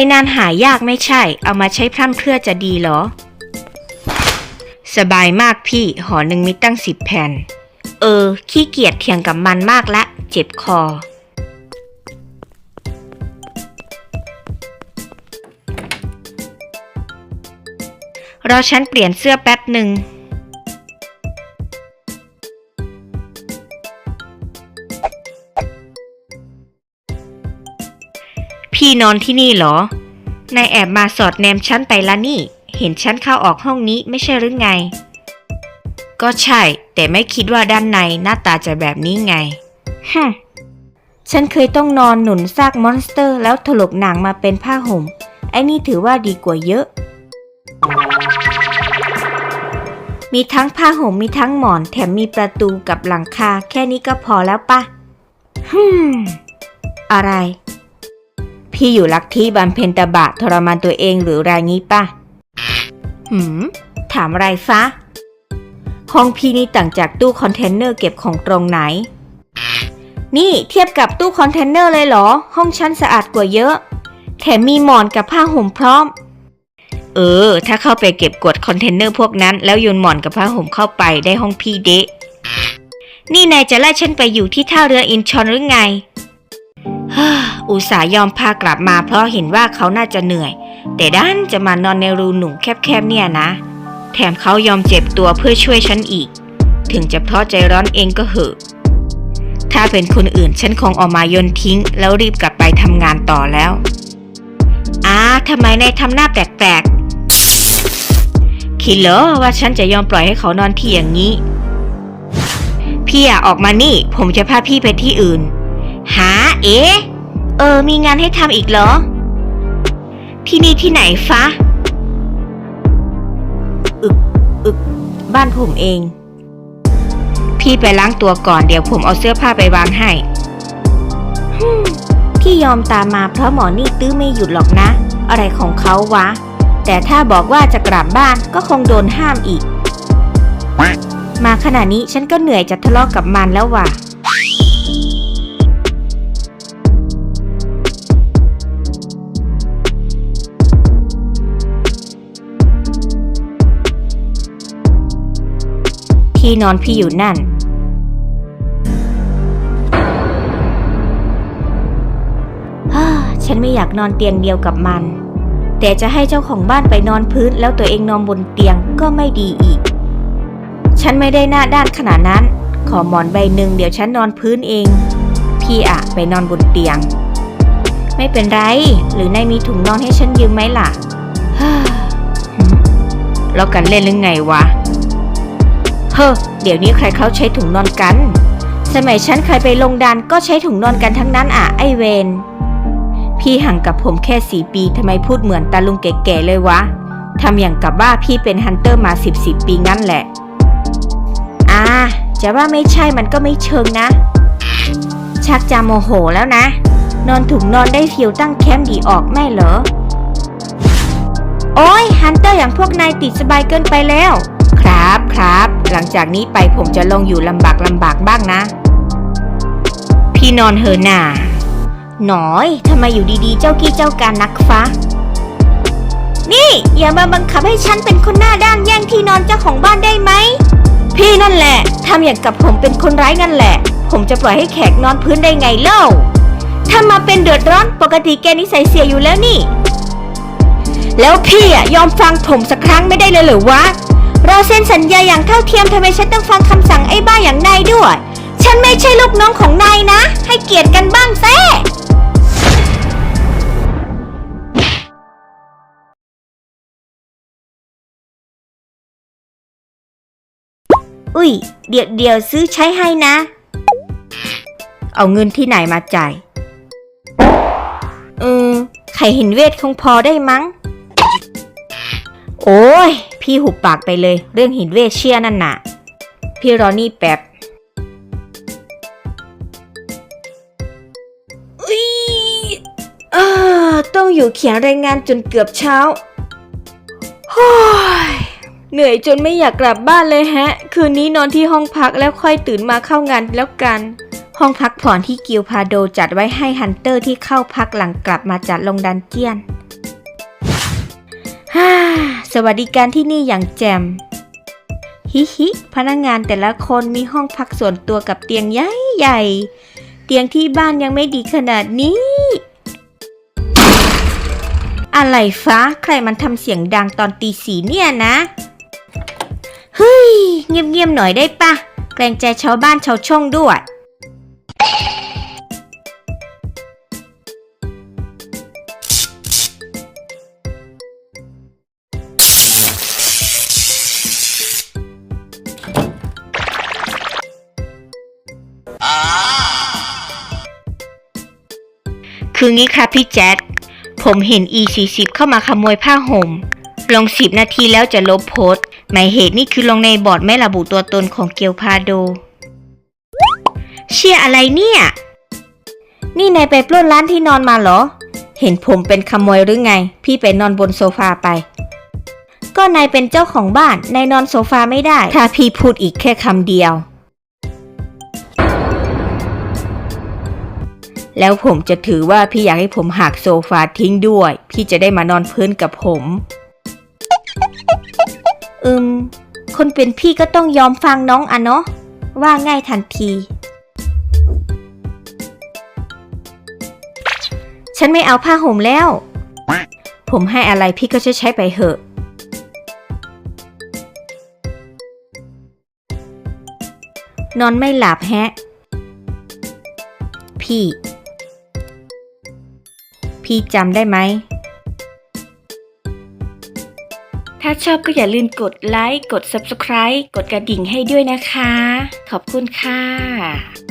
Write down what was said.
อ้นานหายากไม่ใช่ เอามาใช้พร่ำเพรื่อจะดีเหรอ สบายมากพี่ หอหนึ่งมีตั้งสิบแผ่น เออ ขี้เกียจเถียงกับมันมากละ เจ็บคอ รอฉันเปลี่ยนเสื้อแป๊บหนึ่ง พี่นอนที่นี่เหรอนายแอบมาสอดแนมฉันไปละนี่ เห็นฉันเข้าออกห้องนี้ไม่ใช่หรือไง ก็ใช่ แต่ไม่คิดว่าด้านในหน้าตาจะแบบนี้ไงฮึมฉันเคยต้องนอนหนุนซากมอนสเตอร์แล้วถลกหนังมาเป็นผ้าห่ม ไอ้นี่ถือว่าดีกว่าเยอะ มีทั้งผ้าห่มมีทั้งหมอน แถมมีประตูกับหลังคา แค่นี้ก็พอแล้วปะฮึมอะไร พี่อยู่ลักที่บำเพ็ญตบะทรมานตัวเองหรือไรงี้ปะหืม ถามอะไรฟะห้องพี่นี่ต่างจากตู้คอนเทนเนอร์เก็บของตรงไหน นี่เทียบกับตู้คอนเทนเนอร์เลยเหรอ ห้องฉันสะอาดกว่าเยอะ แถมมีหมอนกับผ้าห่มพร้อม เออ ถ้าเข้าไปเก็บกดคอนเทนเนอร์พวกนั้น แล้วโยนหมอนกับผ้าห่มเข้าไปได้ห้องพี่เดะนี่นายจะไล่ฉันไปอยู่ที่ท่าเรืออินชอนหรือไง อุตส่าห์ยอมพากลับมาเพราะเห็นว่าเขาน่าจะเหนื่อย แต่ด้านจะมานอนในรูหนูแคบๆเนี่ยนะ แถมเขายอมเจ็บตัวเพื่อช่วยฉันอีก ถึงจะเพราะใจร้อนเองก็เหอะ ถ้าเป็นคนอื่นฉันคงออกมาโยนทิ้ง แล้วรีบกลับไปทำงานต่อแล้วอ้าทำไมนายทำหน้าแปลกๆ คิดเหรอว่าฉันจะยอมปล่อยให้เขานอนที่อย่างนี้ พี่อะออกมานี่ ผมจะพาพี่ไปที่อื่น หาเอ๊ะเออ มีงานให้ทำอีกเหรอ ที่นี่ที่ไหนฟะอึกอึกบ้านผมเอง พี่ไปล้างตัวก่อนเดี๋ยวผมเอาเสื้อผ้าไปวางให้ฮึ่มที่ยอมตามมาเพราะหมอนี่ตื้อไม่หยุดหรอกนะ อะไรของเขาวะ แต่ถ้าบอกว่าจะกลับบ้านก็คงโดนห้ามอีก มาขนาดนี้ฉันก็เหนื่อยจะทะเลาะกกับมันแล้วว่ะ ที่นอนพี่อยู่นั่นฮ่าฉันไม่อยากนอนเตียงเดียวกับมัน แต่จะให้เจ้าของบ้านไปนอนพื้นแล้วตัวเองนอนบนเตียงก็ไม่ดีอีก ฉันไม่ได้หน้าด้านขนาดนั้น ขอหมอนใบหนึ่งเดี๋ยวฉันนอนพื้นเอง พี่อะไปนอนบนเตียง ไม่เป็นไร หรือนายมีถุงนอนให้ฉันยืมไหมล่ะฮ่าเรากันเล่นหรือไงวะ เฮ้อเดี๋ยวนี้ใครเขาใช้ถุงนอนกัน สมัยฉันเคยไปลงดันก็ใช้ถุงนอนกันทั้งนั้นอะไอเวนพี่ห่างกับผมแค่สี่ปีทำไมพูดเหมือนตาลุงแก่ๆเลยวะทำอย่างกับว่าพี่เป็นฮันเตอร์มาสิบสิบปีงั้นแหละ อ่า จะว่าไม่ใช่มันก็ไม่เชิงนะ ชักจะโมโหแล้วนะ นอนถุงนอนได้ฟิวตั้งแคมป์ดีออกไม่เหรอ โอ้ยฮันเตอร์อย่างพวกนายติดสบายเกินไปแล้ว ครับครับ หลังจากนี้ไปผมจะลงอยู่ลำบากลำบากบ้างนะ พี่นอนเฮอหน่าหนอยทำไมอยู่ดีๆ เจ้ากี้เจ้าการนักฟ้า นี่อย่ามาบังคับให้ฉันเป็นคนหน้าด้านแย่งที่นอนเจ้าของบ้านได้ไหม พี่นั่นแหละทำอย่างกับผมเป็นคนร้ายนั่นแหละ ผมจะปล่อยให้แขกนอนพื้นได้ไงเล่าถ้ามาเป็นเดือดร้อนปกติแกนิสัยเสียอยู่แล้วนี่ แล้วพี่อะยอมฟังผมสักครั้งไม่ได้เลยเหรือวะ เราเซ็นสัญญาอย่างเท่าเทียมทำไมฉันต้องฟังคำสั่งไอ้บ้าอย่างนายด้วย ฉันไม่ใช่ลูกน้องของนายนะ ให้เกียรติกันบ้างแซ่อุ้ย เดี๋ยวเดี๋ยวซื้อใช้ให้นะ เอาเงินที่ไหนมาจ่าย เออไข่เห็นเวทคงพอได้มั้ง โอ้ย พี่หุบปากไปเลย เรื่องหินเวทเชียนั่นน่ะ พี่รอนี่แป๊บอุ๊ยอ่าต้องอยู่เขียนรายงานจนเกือบเช้าโฮ้ยเหนื่อยจนไม่อยากกลับบ้านเลยแฮะ คืนนี้นอนที่ห้องพักแล้วค่อยตื่นมาเข้างานแล้วกัน ห้องพักผ่อนที่กิลพาโดจัดไว้ให้ฮันเตอร์ที่เข้าพักหลังกลับมาจากลงดันเจียน ฮ่าสวัสดิการที่นี่อย่างแจ่มฮิฮิ พนักงงานแต่ละคนมีห้องพักส่วนตัวกับเตียงใหญ่ใหญ่ เตียงที่บ้านยังไม่ดีขนาดนี้ อะไรฟ้าใครมันทำเสียงดังตอนตีสีเนี่ยนะ เฮ้ย เงียบๆหน่อยได้ปะเกรงใจชาวบ้านชาวช่องด้วย คืองี้ค่ะพี่แจ๊ดผมเห็น E40 เข้ามาขโมยผ้าห่ม ลง 10 นาทีแล้วจะลบโพสต์ หมายเหตุนี่คือลงในบอร์ดไม่ระบุตัวตนของเกียวพาโด เชื่ออะไรเนี่ย นี่นายไปปล้นร้านที่นอนมาเหรอ เห็นผมเป็นขโมยหรือไง พี่ไปนอนบนโซฟาไป ก็นายเป็นเจ้าของบ้าน นายนอนโซฟาไม่ได้ ถ้าพี่พูดอีกแค่คำเดียว แล้วผมจะถือว่าพี่อยากให้ผมหักโซฟาทิ้งด้วย พี่จะได้มานอนพื้นกับผม อืม คนเป็นพี่ก็ต้องยอมฟังน้องอะเนาะ ว่าง่ายทันที ฉันไม่เอาผ้าห่มแล้ว ผมให้อะไรพี่ก็จะใช้ไปเหอะนอนไม่หลับแฮะ พี่ พี่จำได้ไหม ถ้าชอบก็อย่าลืมกดไลค์ กด Subscribe กดกระดิ่งให้ด้วยนะคะ ขอบคุณค่ะ